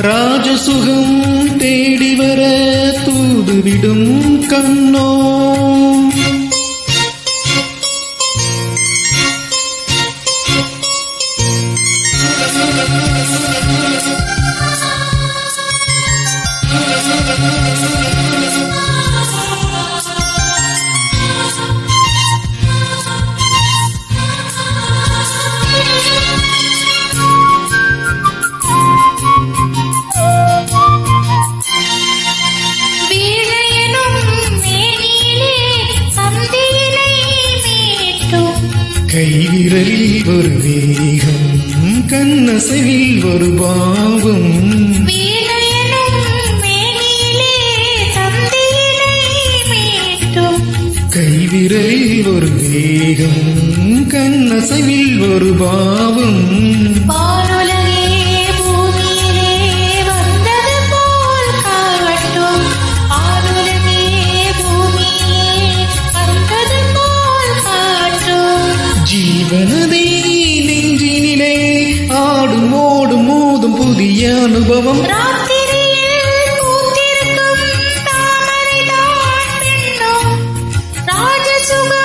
ராஜசுகம் தேடி வர தூதுவிடும் கண்ணோ கைவிரலில் ஒரு வேகம் கண்ணசைவில் ஒரு பாவம். கைவிரலில் ஒரு வேகம் கண்ணசைவில் ஒரு பாவம். வானுலகே ஜீவனதே நெஞ்சினிலே ஆடும் ஓடும் மோதும் புதிய அனுபவம். ராஜசுக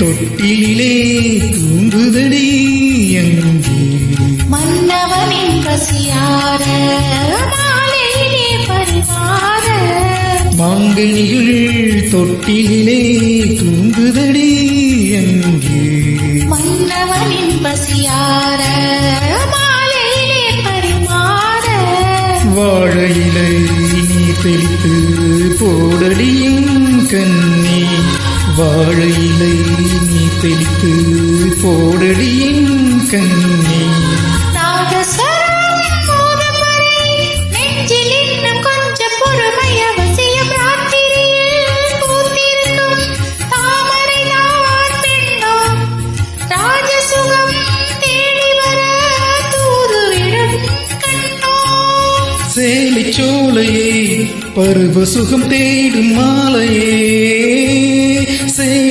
தொட்டிலே தூங்குதடி எங்கே மன்னவனின் பசியார மாலையிலே பரிமாற. மாங்கனிகள் தொட்டிலே தூங்குதடி எங்கே மன்னவனின் பசியார மாலையிலே பரிமாற. வாழையிலை நீ தெளித்து போடடியும் கண்ணி. வாழையிலை தூதுவிடும் கண்ணோ சேலை சோலையே பருவ சுகம் தேடும் மாலையே.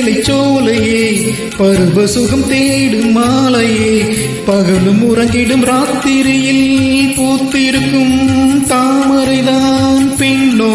வேலை சோலையே பருவ சுகம் தேடும் மாலையே பகலும் உறங்கிடும் ராத்திரியில் பூத்திருக்கும் தாமரைதான் பெண்ணோ